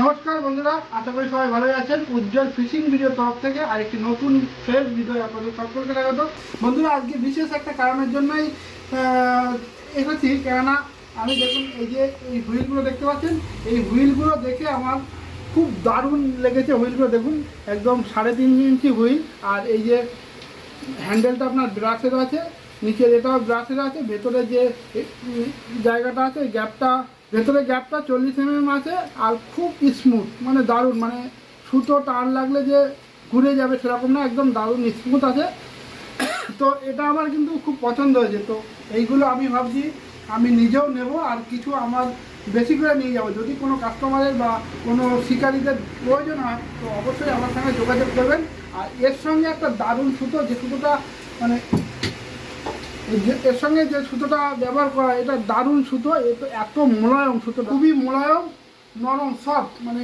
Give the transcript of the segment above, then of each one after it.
নমস্কার বন্ধুরা, আশা করি সবাই ভালোই আছেন। উজ্জ্বল ফিশিং ভিডিও তরফ থেকে আরেকটি নতুন ফ্রেশ ভিডিও আপনাদের সকলকে স্বাগত। বন্ধুরা, আজকে বিশেষ একটা কারণের জন্যই এসেছি। কেননা, আমি দেখুন, এই যে এই হুইলগুলো দেখতে পাচ্ছেন, এই হুইলগুলো দেখে আমার খুব দারুণ লেগেছে হুইলগুলো দেখুন। একদম সাড়ে তিন ইঞ্চি হুইল, আর এই যে হ্যান্ডেলটা আপনার ব্রাশের আছে, নিচের এটাও ব্রাশের আছে ভেতরে যে জায়গাটা আছে গ্যাপটা ভেতরে গ্যাপটা চল্লিশ এমএম আছে আর খুব স্মুথ মানে দারুণ মানে সুতো টান লাগলে যে ঘুরে যাবে সেরকম না, একদম দারুণ স্মুথ আছে। তো এটা আমার কিন্তু খুব পছন্দ হয়েছে, তো এইগুলো আমি ভাবছি আমি নিজেও নেব আর কিছু আমার বেশি করে নিয়ে যাব। যদি কোনো কাস্টমারের বা কোনো শিকারীদের প্রয়োজন হয়, তো অবশ্যই আমার সঙ্গে যোগাযোগ করবেন। আর এর সঙ্গে একটা দারুণ সুতো, যে সুতোটা মানে এর সঙ্গে যে সুতোটা ব্যবহার করা এটা দারুণ সুতো এত এত মোলায়ম সুতো খুবই মোলায়ম, নরম সফট মানে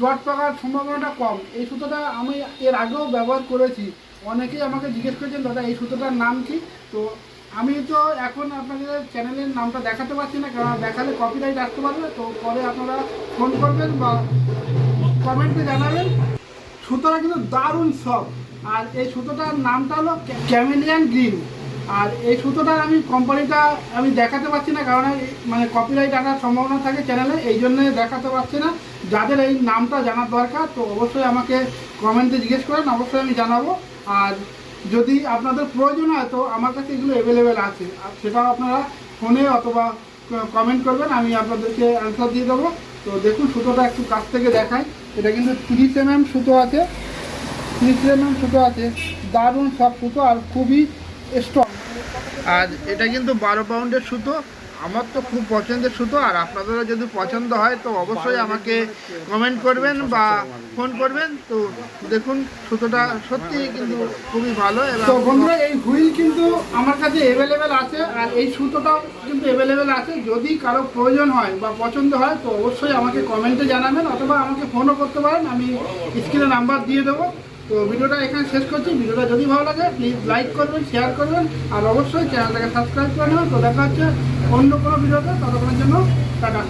জট পাকার সম্ভাবনাটা কম। এই সুতোটা আমি এর আগেও ব্যবহার করেছি। অনেকেই আমাকে জিজ্ঞেস করেছেন, দাদা, এই সুতোটার নাম কি? তো আমি তো এখন আপনাদের চ্যানেলের নামটা দেখাতে পারছি না, কারণ দেখালে কপিরাইট আসতে পারবে। তো পরে আপনারা ফোন করবেন বা কমেন্টে জানাবেন। সুতোটা কিন্তু দারুণ সব আর এই সুতোটার নামটা হলো ক্যামেলিয়ান গ্রিন আর এই সুতোটার আমি কোম্পানিটা আমি দেখাতে পারছি না, কারণ মানে কপিরাইট আসার সম্ভাবনা থাকে চ্যানেলে এই জন্য দেখাতে পারছি না। যাদের এই নামটা জানার দরকার, তো অবশ্যই আমাকে কমেন্টে জিজ্ঞেস করেন, অবশ্যই আমি জানাব। আর যদি আপনাদের প্রয়োজন হয়, তো আমার কাছে এগুলো অ্যাভেলেবেল আছে। আর সেটাও আপনারা ফোনে অথবা কমেন্ট করবেন, আমি আপনাদেরকে অ্যান্সার দিয়ে দেবো। তো দেখুন, সুতোটা একটু কাছ থেকে দেখাই। এটা কিন্তু তিরিশ এমএম সুতো আছে। তিরিশ এমএম সুতো আছে। দারুণ সব সুতো আর খুবই স্ট্রং আর এটা কিন্তু বারো পাউন্ডের সুতো। আমার তো খুব পছন্দের সুতো, আর আপনাদেরও যদি পছন্দ হয় তো অবশ্যই আমাকে কমেন্ট করবেন বা ফোন করবেন। তো দেখুন, সুতোটা সত্যি কিন্তু খুবই ভালো বন্ধুরা, এই হুইল কিন্তু আমার কাছে অ্যাভেলেবেল আছে, আর এই সুতোটাও কিন্তু অ্যাভেলেবেল আছে। যদি কারও প্রয়োজন হয় বা পছন্দ হয় তো অবশ্যই আমাকে কমেন্টে জানাবেন, অথবা আমাকে ফোনও করতে পারেন। আমি স্ক্রিনে নাম্বার দিয়ে দেবো। তো ভিডিওটা এখানে শেষ করছি। ভিডিওটা যদি ভালো লাগে প্লিজ লাইক করবেন শেয়ার করবেন, আর অবশ্যই চ্যানেলটাকে সাবস্ক্রাইব করে নেবেন। তো দেখা হচ্ছে অন্য কোনো ভিডিওতে। ততক্ষণের জন্য টাটা।